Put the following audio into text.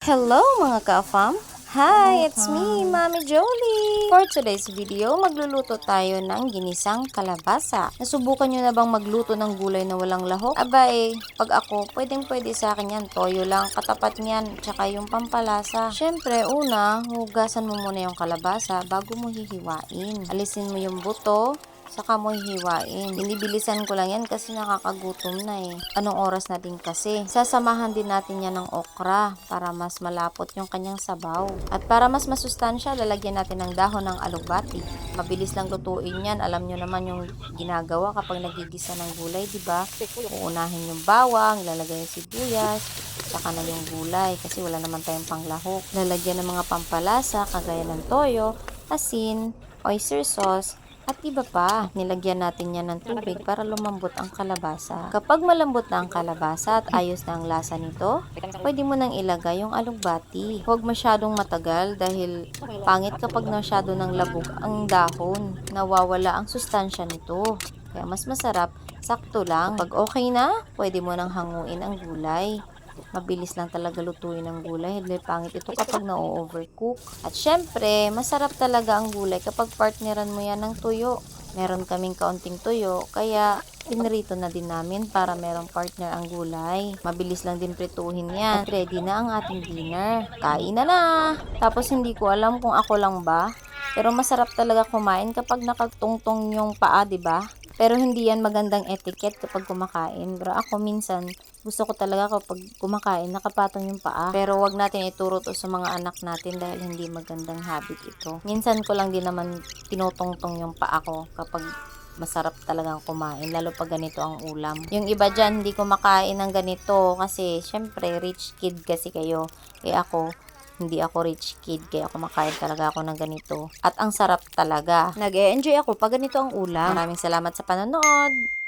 Hello mga ka-fam! Hi, it's me, Mami Jolie! For today's video, magluluto tayo ng ginisang kalabasa. Nasubukan nyo na bang magluto ng gulay na walang lahok? Abay, pag ako, pwedeng pwede sa akin yan. Toyo lang, katapat niyan, tsaka yung pampalasa. Siyempre, una, hugasan mo muna yung kalabasa bago mo hihiwain. Alisin mo yung buto, saka mo hihiwain. Binibilisan ko lang yan kasi nakakagutom na eh. Anong oras na din kasi? Sasamahan din natin yan ng okra para mas malapot yung kanyang sabaw. At para mas masustansya, lalagyan natin ng dahon ng alugbati. Mabilis lang lutuin yan. Alam nyo naman yung ginagawa kapag nagigisa ng gulay, di ba? Uunahin yung bawang, ilalagay yung sibuyas, saka na yung gulay kasi wala naman tayong panglahok. Lalagyan ng mga pampalasa kagaya ng toyo, asin, oyster sauce, at iba pa, nilagyan natin yan ng tubig para lumambot ang kalabasa. Kapag malambot na ang kalabasa at ayos na ang lasa nito, pwede mo nang ilagay yung alugbati. Huwag masyadong matagal dahil pangit kapag masyado ng labog ang dahon. Nawawala ang sustansya nito. Kaya mas masarap, sakto lang. Pag okay na, pwede mo nang hanguin ang gulay. Mabilis lang talaga lutuin ang gulay. Dahil pangit ito kapag na-overcook. At syempre, masarap talaga ang gulay kapag partneran mo yan ng tuyo. Meron kaming kaunting tuyo, kaya pinrito na din namin para merong partner ang gulay. Mabilis lang din prituhin yan. At ready na ang ating dinner. Kain na na! Tapos hindi ko alam kung ako lang ba, pero masarap talaga kumain kapag nakatungtong yung paa, 'di ba? Pero hindi yan magandang etiquette kapag kumakain. Pero ako minsan, gusto ko talaga kapag kumakain, nakapatong yung paa. Pero wag natin ituro to sa mga anak natin dahil hindi magandang habit ito. Minsan ko lang din naman tinutungtong yung paa ko kapag masarap talagang kumain, lalo pag ganito ang ulam. Yung iba dyan, hindi kumakain ng ganito kasi syempre rich kid kasi kayo. Eh ako, hindi ako rich kid kaya kumakain talaga ako ng ganito. At ang sarap talaga. nag enjoy ako pag ganito ang ulam. Maraming salamat sa panonood.